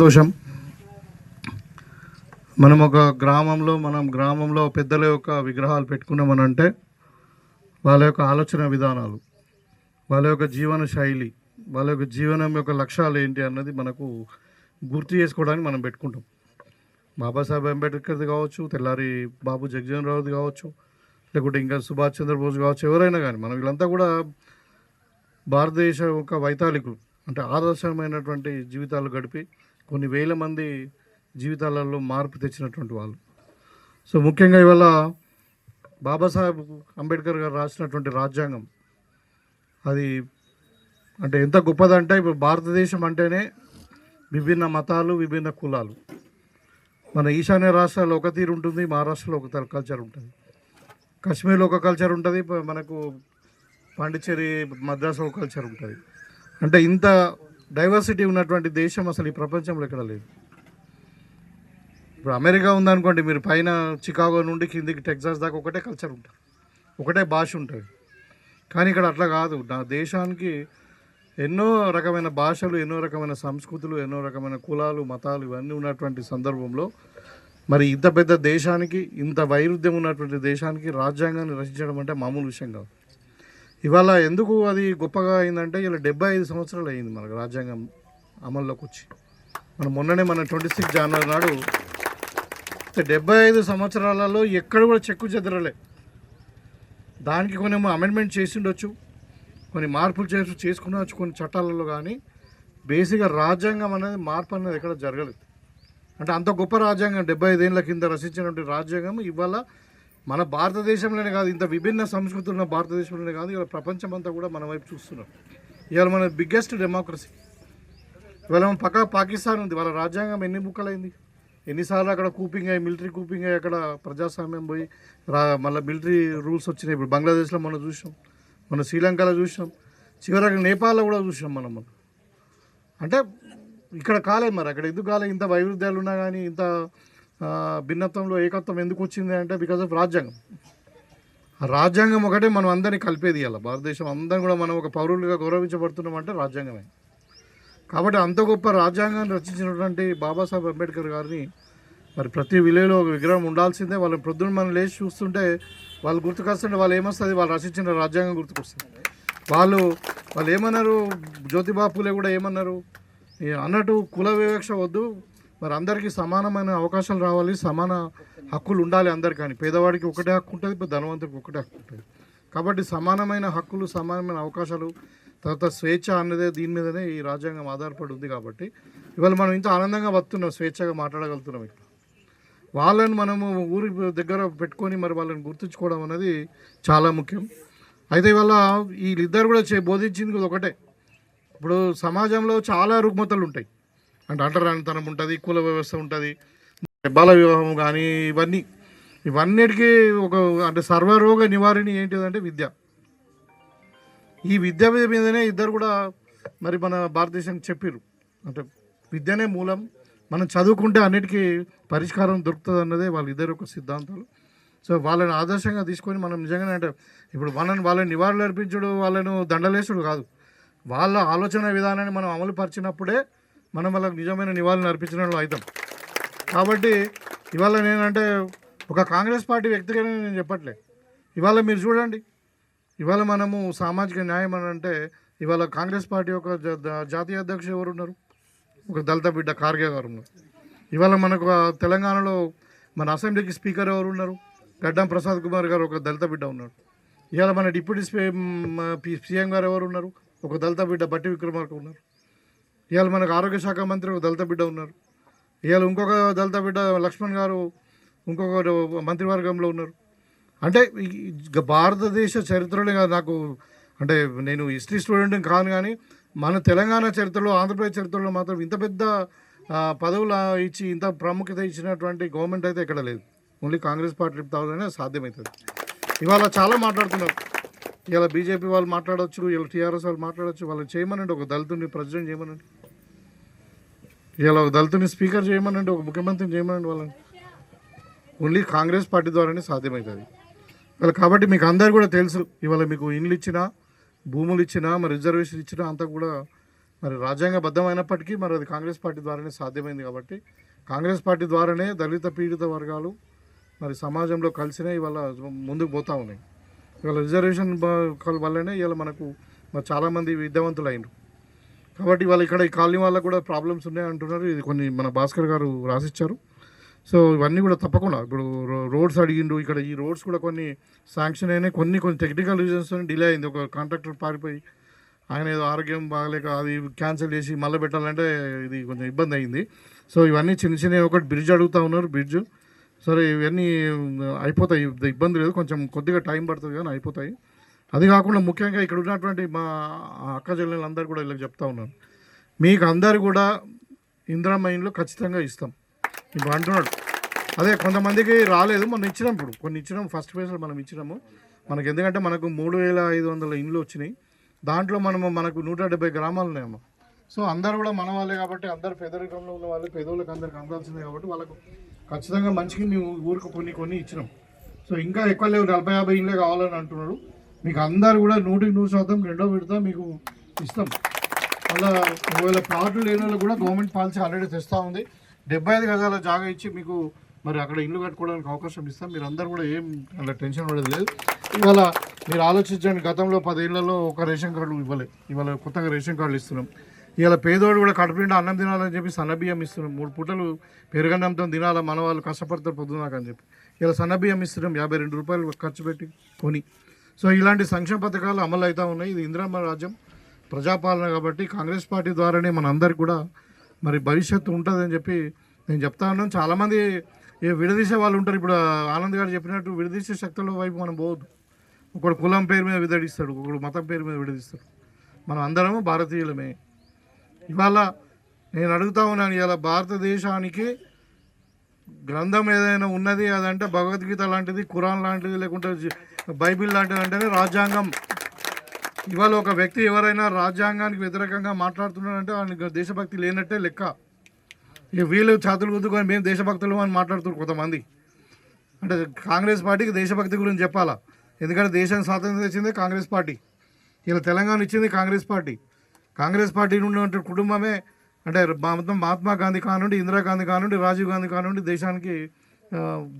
సంతోషం. మనం ఒక గ్రామంలో మనం గ్రామంలో పెద్దల యొక్క విగ్రహాలు పెట్టుకున్నామనంటే వాళ్ళ యొక్క ఆలోచన విధానాలు వాళ్ళ యొక్క జీవన శైలి వాళ్ళ యొక్క జీవనం యొక్క లక్ష్యాలు ఏంటి అన్నది మనకు గుర్తు చేసుకోవడానికి మనం పెట్టుకుంటాం. బాబాసాహెబ్ అంబేద్కర్ది కావచ్చు తెల్లారి బాబు జగజీవన్ రావుది కావచ్చు లేకుంటే ఇంకా సుభాష్ చంద్రబోస్ కావచ్చు ఎవరైనా కానీ మనం వీళ్ళంతా కూడా భారతదేశం యొక్క వైతాళికులు అంటే ఆదర్శమైనటువంటి జీవితాలు గడిపి కొన్ని వేల మంది జీవితాలలో మార్పు తెచ్చినటువంటి వాళ్ళు. సో ముఖ్యంగా ఇవాళ బాబాసాహెబ్ అంబేద్కర్ గారు రాసినటువంటి రాజ్యాంగం అది అంటే ఎంత గొప్పదంటే ఇప్పుడు భారతదేశం అంటేనే విభిన్న మతాలు విభిన్న కులాలు. మన ఈశాన్య రాష్ట్రాల్లో ఒక తీరు ఉంటుంది మహారాష్ట్రలో ఒక కల్చర్ ఉంటుంది. కాశ్మీర్లో ఒక కల్చర్ ఉంటుంది మనకు పాండిచ్చేరి మద్రాసులో ఒక కల్చర్ ఉంటుంది. అంటే ఇంత డైవర్సిటీ ఉన్నటువంటి దేశం అసలు ఈ ప్రపంచంలో ఎక్కడ లేదు. ఇప్పుడు అమెరికా ఉందనుకోండి మీరు పైన చికాగో నుండి కిందికి టెక్సాస్ దాకా ఒకటే కల్చర్ ఉంటుంది. ఒకటే భాష ఉంటుంది. కానీ ఇక్కడ అట్లా కాదు. నా దేశానికి ఎన్నో రకమైన భాషలు ఎన్నో రకమైన సంస్కృతులు ఎన్నో రకమైన కులాలు మతాలు ఇవన్నీ ఉన్నటువంటి సందర్భంలో మరి ఇంత పెద్ద దేశానికి ఇంత వైరుధ్యం ఉన్నటువంటి దేశానికి రాజ్యాంగాన్ని రచించడం అంటే మామూలు విషయం కాదు. ఇవాళ ఎందుకు అది గొప్పగా అయిందంటే ఇలా డెబ్బై ఐదు సంవత్సరాలు అయింది మనకు రాజ్యాంగం అమల్లోకి వచ్చి. మనం మొన్ననే మన ట్వంటీ సిక్స్ జనవరి నాడు డెబ్బై ఐదు సంవత్సరాలలో ఎక్కడ కూడా చెక్కు చెదరలే. దానికి కొన్ని అమెండ్మెంట్ చేసి ఉండొచ్చు కొన్ని మార్పులు చేసి చేసుకున్నచ్చు కొన్ని చట్టాలలో కానీ బేసిక్గా రాజ్యాంగం అనేది మార్పు అనేది ఎక్కడ జరగలేదు. అంటే అంత గొప్ప రాజ్యాంగం డెబ్బై ఐదేళ్ళ కింద రచించినటువంటి రాజ్యాంగం ఇవాళ మన భారతదేశంలోనే కాదు ఇంత విభిన్న సంస్కృతులు ఉన్న భారతదేశంలోనే కాదు ఇవాళ ప్రపంచం అంతా కూడా మన వైపు చూస్తున్నాం. ఇవాళ మన బిగ్గెస్ట్ డెమోక్రసీ ఇవాళ మన పక్క పాకిస్తాన్ ఉంది వాళ్ళ రాజ్యాంగం ఎన్ని బుక్కలైంది ఎన్నిసార్లు అక్కడ కూపింగ్ అయ్యి మిలిటరీ కూపింగ్ అయ్యి అక్కడ ప్రజాస్వామ్యం పోయి రా మళ్ళీ మిలిటరీ రూల్స్ వచ్చినాయి. ఇప్పుడు బంగ్లాదేశ్లో మనం చూసాం మన శ్రీలంకలో చూసాం చివరికి నేపాల్లో కూడా చూసాం మనం మనం అంటే ఇక్కడ కాలేదు మరి అక్కడ ఎందుకు కాలేదు? ఇంత వైరుధ్యాలు ఉన్నా కానీ ఇంత భిన్నత్వంలో ఏకత్వం ఎందుకు వచ్చింది అంటే బికాజ్ ఆఫ్ రాజ్యాంగం. ఆ రాజ్యాంగం ఒకటే మనం అందరినీ కలిపేది ఇవ్వాలి భారతదేశం అందరం కూడా మనం ఒక పౌరులుగా గౌరవించబడుతున్నాం అంటే రాజ్యాంగమే. కాబట్టి అంత గొప్ప రాజ్యాంగాన్ని రచించినటువంటి బాబాసాహెబ్ అంబేద్కర్ గారిని మరి ప్రతి విలేలో ఒక విగ్రహం ఉండాల్సిందే. వాళ్ళ ప్రొద్దున మనం లేచి చూస్తుంటే వాళ్ళు గుర్తుకొస్తుంటే వాళ్ళు ఏమొస్తుంది? వాళ్ళు రచించిన రాజ్యాంగం గుర్తుకొస్తుంది. వాళ్ళు వాళ్ళు ఏమన్నారు? జ్యోతిబా పూలే కూడా ఏమన్నారు? అన్నట్టు కుల వివక్ష వద్దు. మరి అందరికీ సమానమైన అవకాశాలు రావాలి సమాన హక్కులు ఉండాలి అందరికీ అని. పేదవాడికి ఒకటే హక్కు ఉంటుంది ఇప్పుడు ధనవంతుడికి ఒకటే హక్కు ఉంటుంది. కాబట్టి సమానమైన హక్కులు సమానమైన అవకాశాలు తర్వాత స్వేచ్ఛ అన్నదే దీని మీదనే ఈ రాజ్యాంగం ఆధారపడి ఉంది కాబట్టి ఇవాళ మనం ఇంత ఆనందంగా వస్తున్నాం స్వేచ్ఛగా మాట్లాడగలుగుతున్నాం ఇక్కడ. వాళ్ళని మనము ఊరి దగ్గర పెట్టుకొని మరి వాళ్ళని గుర్తుంచుకోవడం అనేది చాలా ముఖ్యం. అయితే ఇవాళ వీళ్ళిద్దరు కూడా చే బోధించింది ఒకటే. ఇప్పుడు సమాజంలో చాలా రుగ్మతలు ఉంటాయి. అంటే అంటరానితనం ఉంటుంది కుల వ్యవస్థ ఉంటుంది బాల వివాహం కానీ ఇవన్నీ ఇవన్నిటికీ ఒక అంటే సర్వరోగ నివారణ ఏంటిదంటే విద్య. ఈ విద్య మీదనే ఇద్దరు కూడా మరి మన భారతదేశానికి చెప్పారు అంటే విద్యనే మూలం మనం చదువుకుంటే అన్నిటికీ పరిష్కారం దొరుకుతుంది అన్నదే వాళ్ళిద్దరు ఒక సిద్ధాంతాలు. సో వాళ్ళని ఆదర్శంగా తీసుకొని మనం నిజంగానే అంటే ఇప్పుడు వాళ్ళని వాళ్ళని నివారణ అర్పించడు వాళ్ళను దండలేసుడు కాదు. వాళ్ళ ఆలోచన విధానాన్ని మనం అమలు పరిచినప్పుడే మనం వాళ్ళకి నిజమైన నివాళులు అర్పించిన వాళ్ళు అవుతాం. కాబట్టి ఇవాళ నేనంటే ఒక కాంగ్రెస్ పార్టీ వ్యక్తిగానే నేను చెప్పట్లే. ఇవాళ మీరు చూడండి. ఇవాళ మనము సామాజిక న్యాయం అని అంటే ఇవాళ కాంగ్రెస్ పార్టీ యొక్క జాతీయ అధ్యక్షుడు ఎవరు ఉన్నారు ఒక దళిత బిడ్డ కార్గే గారు ఉన్నారు. ఇవాళ మనకు తెలంగాణలో మన అసెంబ్లీకి స్పీకర్ ఎవరు ఉన్నారు? గడ్డం ప్రసాద్ కుమార్ గారు ఒక దళిత బిడ్డ ఉన్నారు ఇవాళ మన డిప్యూటీ సీఎం గారు ఎవరు ఉన్నారు? ఒక దళిత బిడ్డ బట్టి విక్రమార్క ఉన్నారు. ఇవాళ మనకు ఆరోగ్య శాఖ మంత్రి ఒక దళిత బిడ్డ ఉన్నారు. ఇవాళ ఇంకొక దళిత బిడ్డ లక్ష్మణ్ గారు ఇంకొక మంత్రివర్గంలో ఉన్నారు. అంటే భారతదేశ చరిత్రలో నాకు అంటే నేను హిస్టరీ స్టూడెంట్ కాను కానీ మన తెలంగాణ చరిత్రలో ఆంధ్రప్రదేశ్ చరిత్రలో మాత్రం ఇంత పెద్ద పదవులు ఇచ్చి ఇంత ప్రాముఖ్యత ఇచ్చినటువంటి గవర్నమెంట్ అయితే ఎక్కడ లేదు. ఓన్లీ కాంగ్రెస్ పార్టీ తానే సాధ్యమవుతుంది ఇవాళ చాలా మాట్లాడుతున్నారు. ఇవాళ బీజేపీ వాళ్ళు మాట్లాడవచ్చు ఇలా టీఆర్ఎస్ వాళ్ళు మాట్లాడవచ్చు వాళ్ళు చేయమనండి ఒక దళితుని ప్రెసిడెంట్ చేయమనండి. ఇలా ఒక దళితుని స్పీకర్ చేయమనండి ఒక ముఖ్యమంత్రిని చేయమనండి వాళ్ళని. ఓన్లీ కాంగ్రెస్ పార్టీ ద్వారానే సాధ్యమవుతుంది ఇవాళ కాబట్టి మీకు అందరు కూడా తెలుసు ఇవాళ మీకు ఇండ్లు ఇచ్చినా భూములు ఇచ్చినా మరి రిజర్వేషన్ ఇచ్చినా అంతా కూడా మరి రాజ్యాంగబద్ధమైనప్పటికీ మరి అది కాంగ్రెస్ పార్టీ ద్వారానే సాధ్యమైంది కాబట్టి కాంగ్రెస్ పార్టీ ద్వారానే దళిత పీడిత వర్గాలు మరి సమాజంలో కలిసినే ఇవాళ ముందుకు పోతూ ఉన్నాయి. ఇవాళ రిజర్వేషన్ వల్లనే ఇవాళ మనకు మరి చాలామంది విద్యావంతులు అయినారు కాబట్టి వాళ్ళు ఇక్కడ ఈ కాలనీ వాళ్ళకు కూడా ప్రాబ్లమ్స్ ఉన్నాయి అంటున్నారు. ఇది కొన్ని మన భాస్కర్ గారు రాసిచ్చారు. సో ఇవన్నీ కూడా తప్పకుండా. ఇప్పుడు రో- రోడ్స్ అడిగిండు. ఇక్కడ ఈ రోడ్స్ కూడా కొన్ని శాంక్షన్ అయినాయి. కొన్ని కొన్ని టెక్నికల్ రీజన్స్ డిలే అయింది. ఒక కాంట్రాక్టర్ పారిపోయి ఆయన ఏదో ఆరోగ్యం బాగలేక అది క్యాన్సిల్ చేసి మళ్ళీ పెట్టాలంటే ఇది కొంచెం ఇబ్బంది అయింది. సో ఇవన్నీ చిన్న చిన్న ఒకటి బ్రిడ్జ్ అడుగుతా ఉన్నారు బ్రిడ్జ్ సరే ఇవన్నీ అయిపోతాయి. ఇబ్బంది లేదు. కొంచెం కొద్దిగా టైం పడుతుంది కానీ అయిపోతాయి. అది కాకుండా ముఖ్యంగా ఇక్కడ ఉన్నటువంటి మా అక్క చెల్లెలందరూ కూడా ఇలా చెప్తా ఉన్నాను మీకు అందరు కూడా ఇందిరా మైన్లో ఖచ్చితంగా ఇస్తాం. ఇప్పుడు అంటున్నాడు. అదే కొంతమందికి రాలేదు మనం ఇచ్చినాం ఇప్పుడు. కొన్ని ఇచ్చినాం ఫస్ట్ ఫేజ్లో మనం ఇచ్చినాము. మనకు ఎందుకంటే మనకు మూడు వేల ఐదు వందల ఇండ్లు వచ్చినాయి. దాంట్లో మనము మనకు నూట డెబ్బై గ్రామాలు ఉన్నాయమ్మ. సో అందరు కూడా మన వాళ్ళే కాబట్టి అందరు పేదరికంలో ఉన్న వాళ్ళు పేదోళ్ళకి అందరికి అందాల్సిందే కాబట్టి వాళ్ళకు ఖచ్చితంగా మంచిగా మేము ఊరికి కొన్ని కొన్ని ఇచ్చినాం. సో ఇంకా ఎక్కువ లేవు నలభై యాభై ఇండ్లే కావాలని అంటున్నాడు. మీకు అందరు కూడా నూటికి నూరు శాతం రెండో విడత మీకు ఇస్తాం. అలా ఒకవేళ ప్లాట్లు లేని వాళ్ళు కూడా గవర్నమెంట్ పాలసీ ఆల్రెడీ తెస్తూ ఉంది. డెబ్బై ఐదు గజాల జాగా ఇచ్చి మీకు మరి అక్కడ ఇల్లు కట్టుకోవడానికి అవకాశం ఇస్తాం. మీరు అందరు కూడా ఏం అలా టెన్షన్ పడేది లేదు. ఇవాళ మీరు ఆలోచించండి గతంలో పదేళ్ళలో ఒక రేషన్ కార్డు ఇవ్వలేదు ఇవాళ కొత్తగా రేషన్ కార్డులు ఇస్తున్నాం. ఇవాళ పేదోడు కూడా కడుపు నిండా అన్నం తినాలని చెప్పి సన్నబియ్యం ఇస్తున్నాం. మూడు పూటలు పెరుగన్నంతో తినాల మన వాళ్ళు కష్టపడతారు పొద్దునాక అని చెప్పి. ఇలా సన్నబియ్యం ఇస్తున్నాం. యాభై రెండు రూపాయలు ఖర్చు పెట్టి కొని. సో ఇలాంటి సంక్షేమ పథకాలు అమలు అవుతూ ఉన్నాయి. ఇది ఇందిరామ రాజ్యం ప్రజాపాలన కాబట్టి కాంగ్రెస్ పార్టీ ద్వారానే మనందరికి కూడా మరి భవిష్యత్తు ఉంటుందని చెప్పి నేను చెప్తా ఉన్నాను. చాలామంది ఏ విడదీసే వాళ్ళు ఉంటారు. ఇప్పుడు ఆనంద్ గారు చెప్పినట్టు విడదీసే శక్తుల వైపు మనం పోవద్దు. ఒకడు కులం పేరు మీద విడదీస్తాడు ఒకడు మతం పేరు మీద విడదీస్తాడు. మనం అందరము భారతీయులమే. ఇవాళ నేను అడుగుతా ఉన్నాను ఇవాళ భారతదేశానికి గ్రంథం ఏదైనా ఉన్నది అదంటే భగవద్గీత లాంటిది ఖురాన్ లాంటిది లేకుంటే బైబిల్ లాంటిది అంటేనే రాజ్యాంగం. ఇవాళ ఒక వ్యక్తి ఎవరైనా రాజ్యాంగానికి వ్యతిరేకంగా మాట్లాడుతున్నాడంటే వాళ్ళకి దేశభక్తి లేనట్టే లెక్క. ఇక వీళ్ళు చేతులు గుద్దుకొని మేము దేశభక్తులు అని మాట్లాడుతున్నారు కొంతమంది. అంటే కాంగ్రెస్ పార్టీకి దేశభక్తి గురించి చెప్పాలా? ఎందుకంటే దేశానికి స్వాతంత్రం తెచ్చింది కాంగ్రెస్ పార్టీ. ఇలా తెలంగాణ ఇచ్చింది కాంగ్రెస్ పార్టీ. కాంగ్రెస్ పార్టీ నుండి కుటుంబమే అంటే మొత్తం మహాత్మా గాంధీ కానుండి ఇందిరాగాంధీ కానుండి రాజీవ్ గాంధీ కానుండి దేశానికి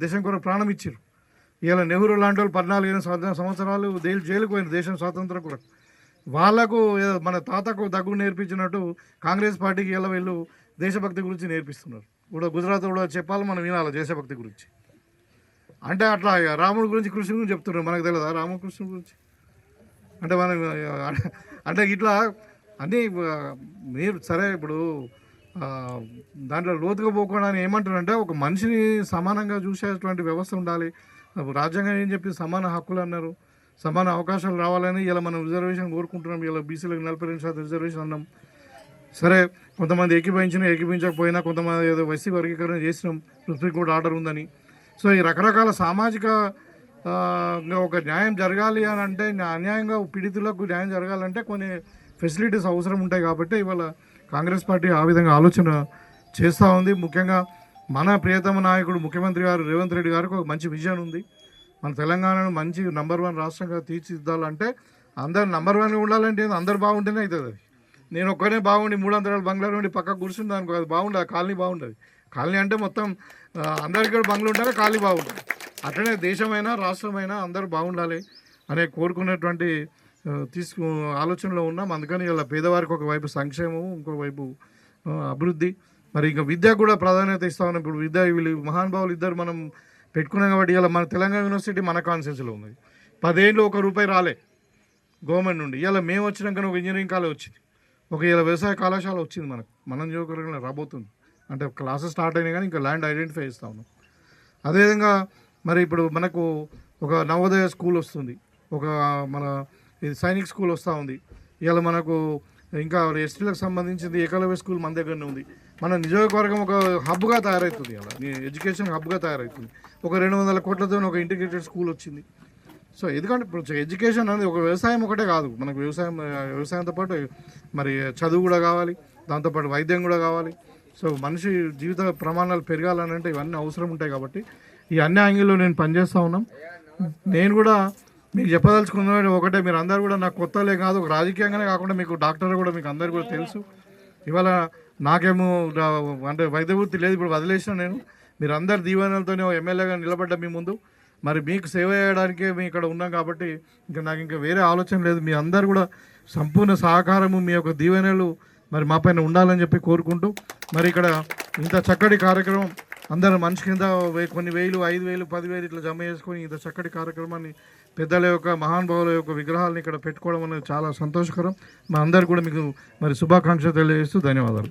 దేశం కొరకు ప్రాణం ఇచ్చారు. ఇలా నెహ్రూ లాంటి వాళ్ళు పద్నాలుగు సంవత్సరాలు సంవత్సరాలు జైలు జైలుకు పోయిన దేశం స్వాతంత్రం కొరకు. వాళ్ళకు మన తాతకు దగ్గు నేర్పించినట్టు కాంగ్రెస్ పార్టీకి ఇలా వీళ్ళు దేశభక్తి గురించి నేర్పిస్తున్నారు. కూడా గుజరాత్ కూడా చెప్పాలి మనం వినాలి దేశభక్తి గురించి. అంటే అట్లా ఇక రాముడి గురించి కృష్ణుడి గురించి చెప్తున్నారు. మనకు తెలియదా రామకృష్ణ గురించి? అంటే మనం అంటే ఇట్లా అన్నీ మీరు సరే ఇప్పుడు దాంట్లో లోతుగా పోకుండా ఏమంటారంటే ఒక మనిషిని సమానంగా చూసేటువంటి వ్యవస్థ ఉండాలి. రాజ్యాంగం ఏం చెప్పి సమాన హక్కులు అన్నారు. సమాన అవకాశాలు రావాలని ఇలా మనం రిజర్వేషన్ కోరుకుంటున్నాం. ఇలా బీసీలకు నలభై రెండు శాతం రిజర్వేషన్ అన్నాం. సరే కొంతమంది ఏకీభవించిన ఏకీభవించకపోయినా కొంతమంది ఏదో వైసీ వర్గీకరణ చేసినాం. సుప్రీంకోర్టు ఆర్డర్ ఉందని. సో ఈ రకరకాల సామాజిక ఒక న్యాయం జరగాలి అని అంటే అన్యాయంగా పీడితులకు న్యాయం జరగాలంటే కొన్ని ఫెసిలిటీస్ అవసరం ఉంటాయి కాబట్టి ఇవాళ కాంగ్రెస్ పార్టీ ఆ విధంగా ఆలోచన చేస్తూ ఉంది. ముఖ్యంగా మన ప్రియతమ నాయకుడు ముఖ్యమంత్రి గారు రేవంత్ రెడ్డి గారికి ఒక మంచి విజన్ ఉంది. మన తెలంగాణను మంచి నంబర్ వన్ రాష్ట్రంగా తీర్చిదిద్దాలంటే అందరు నంబర్ వన్ ఉండాలంటే అందరు బాగుంటేనే అవుతుంది అది. నేను ఒక్కనే బాగుండి మూడు వందల బంగ్లా నుండి పక్కకు కూర్చుంది అనుకో అది బాగుండదు కాలనీ బాగుండదు. కాలనీ అంటే మొత్తం అందరికీ కూడా బంగ్లు ఉంటేనే కాలనీ బాగుంటుంది. అట్లనే దేశమైనా రాష్ట్రమైనా అందరూ బాగుండాలి అనే కోరుకున్నటువంటి తీసుకు ఆలోచనలో ఉన్నాం. అందుకని ఇలా పేదవారికి ఒకవైపు సంక్షేమం ఇంకోవైపు అభివృద్ధి. మరి ఇంకా విద్యకు కూడా ప్రాధాన్యత ఇస్తామని ఇప్పుడు విద్య వీళ్ళు మహానుభావులు ఇద్దరు మనం పెట్టుకున్నాం కాబట్టి ఇలా మన తెలంగాణ యూనివర్సిటీ మన కాన్సెన్స్లో ఉంది పదేళ్ళు ఒక రూపాయి రాలే గవర్నమెంట్ నుండి. ఇలా మేము వచ్చినాక ఒక ఇంజనీరింగ్ కాలేజ్ వచ్చింది. ఒక ఇలా వ్యవసాయ కళాశాల వచ్చింది మనకు. మనం నియోజకవర్గంలో రాబోతుంది. అంటే క్లాసెస్ స్టార్ట్ అయినా కానీ ఇంకా ల్యాండ్ ఐడెంటిఫై చేస్తా ఉన్నాం. అదేవిధంగా మరి ఇప్పుడు మనకు ఒక నవోదయ స్కూల్ వస్తుంది. ఒక మన ఇది సైనిక్ స్కూల్ వస్తూ ఉంది. ఇవాళ మనకు ఇంకా ఎస్టీలకు సంబంధించింది ఏకలవ్య స్కూల్ మన దగ్గరనే ఉంది. మన నియోజకవర్గం ఒక హబ్గా తయారవుతుంది అలా ఎడ్యుకేషన్ హబ్గా తయారవుతుంది ఒక రెండు వందల కోట్లతో ఒక ఇంటిగ్రేటెడ్ స్కూల్ వచ్చింది. సో ఎందుకంటే ఇప్పుడు ఎడ్యుకేషన్ అనేది ఒక వ్యవసాయం ఒకటే కాదు. మనకు వ్యవసాయం వ్యవసాయంతో పాటు మరి చదువు కూడా కావాలి దాంతోపాటు వైద్యం కూడా కావాలి. సో మనిషి జీవిత ప్రమాణాలు పెరగాలని అంటే ఇవన్నీ అవసరం ఉంటాయి కాబట్టి ఈ అన్ని యాంగిల్లో నేను పనిచేస్తూ ఉన్నాం. నేను కూడా మీకు చెప్పదలుచుకున్న ఒకటే మీరు అందరు కూడా నాకు కొత్తలే కాదు ఒక రాజకీయంగానే కాకుండా మీకు డాక్టర్ కూడా మీకు అందరు కూడా తెలుసు. ఇవాళ నాకేమో అంటే వైద్య వృత్తి లేదు ఇప్పుడు వదిలేసిన నేను. మీరు అందరు దీవెనలతోనే ఎమ్మెల్యేగా నిలబడ్డ మీ ముందు. మరి మీకు సేవ చేయడానికే మేము ఇక్కడ ఉన్నాం కాబట్టి ఇంకా నాకు ఇంకా వేరే ఆలోచన లేదు. మీ అందరు కూడా సంపూర్ణ సహకారము మీ యొక్క దీవెనలు మరి మా పైన ఉండాలని చెప్పి కోరుకుంటూ మరి ఇక్కడ ఇంత చక్కటి కార్యక్రమం అందరు మనిషి కింద కొన్ని వేలు ఐదు వేలు పదివేలు ఇట్లా జమ చేసుకొని ఇంత చక్కటి కార్యక్రమాన్ని పెద్దల యొక్క మహానుభావుల యొక్క విగ్రహాలను ఇక్కడ పెట్టుకోవడం అనేది చాలా సంతోషకరం. మా అందరు కూడా మీకు మరి శుభాకాంక్షలు తెలియజేస్తూ ధన్యవాదాలు.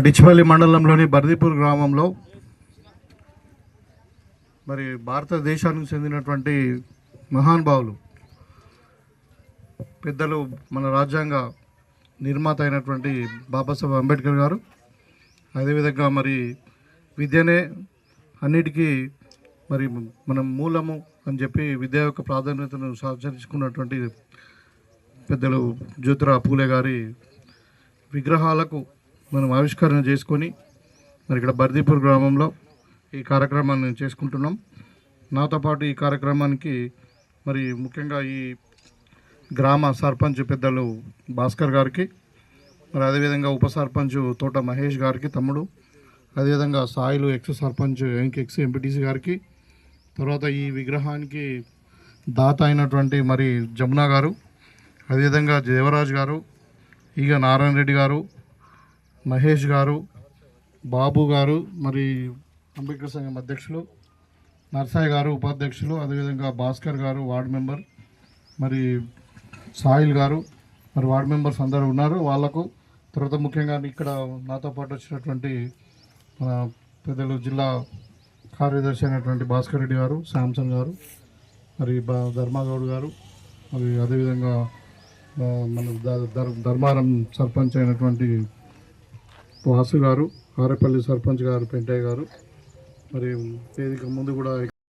డిచ్పల్లి మండలంలోని బర్దీపూర్ గ్రామంలో మరి భారతదేశానికి చెందినటువంటి మహానుభావులు పెద్దలు మన రాజ్యాంగ నిర్మాత అయినటువంటి బాబాసాహెబ్ అంబేద్కర్ గారు. అదేవిధంగా మరి విద్యనే అన్నిటికీ మరి మనం మూలము అని చెప్పి విద్య యొక్క ప్రాధాన్యతను సాధించుకున్నటువంటి పెద్దలు జ్యోతిరా పూలే గారి విగ్రహాలకు మనం ఆవిష్కరణ చేసుకొని మరి ఇక్కడ బర్దీపూర్ గ్రామంలో ఈ కార్యక్రమాన్ని చేసుకుంటున్నాం. నాతో పాటు ఈ కార్యక్రమానికి మరి ముఖ్యంగా ఈ గ్రామ సర్పంచ్ పెద్దలు భాస్కర్ గారికి మరి అదేవిధంగా ఉప సర్పంచ్ తోట మహేష్ గారికి తమ్ముడు అదేవిధంగా Sailu ex sarpanch ex MPTC గారికి తర్వాత ఈ విగ్రహానికి దాత అయినటువంటి మరి జమునా గారు అదేవిధంగా దేవరాజ్ గారు ఈగ నారాయణ రెడ్డి గారు మహేష్ గారు బాబు గారు మరి అంబేద్కర్ సంఘం అధ్యక్షులు నర్సాయి గారు ఉపాధ్యక్షులు అదేవిధంగా భాస్కర్ గారు వార్డు మెంబర్ మరి సాయిల్ గారు మరి వార్డు మెంబర్స్ అందరూ ఉన్నారు. వాళ్ళకు తర్వాత ముఖ్యంగా ఇక్కడ నాతో పాటు వచ్చినటువంటి మన పెద్దలు జిల్లా కార్యదర్శి అయినటువంటి భాస్కర్ రెడ్డి గారు శాంసన్ గారు మరి బా ధర్మాగౌడ్ గారు మరి అదేవిధంగా మన ధర్- ధర్మారం సర్పంచ్ అయినటువంటి వాసు గారు ఆరేపల్లి సర్పంచ్ గారు పెంటయ్య గారు. మరి వేదిక ముందు కూడా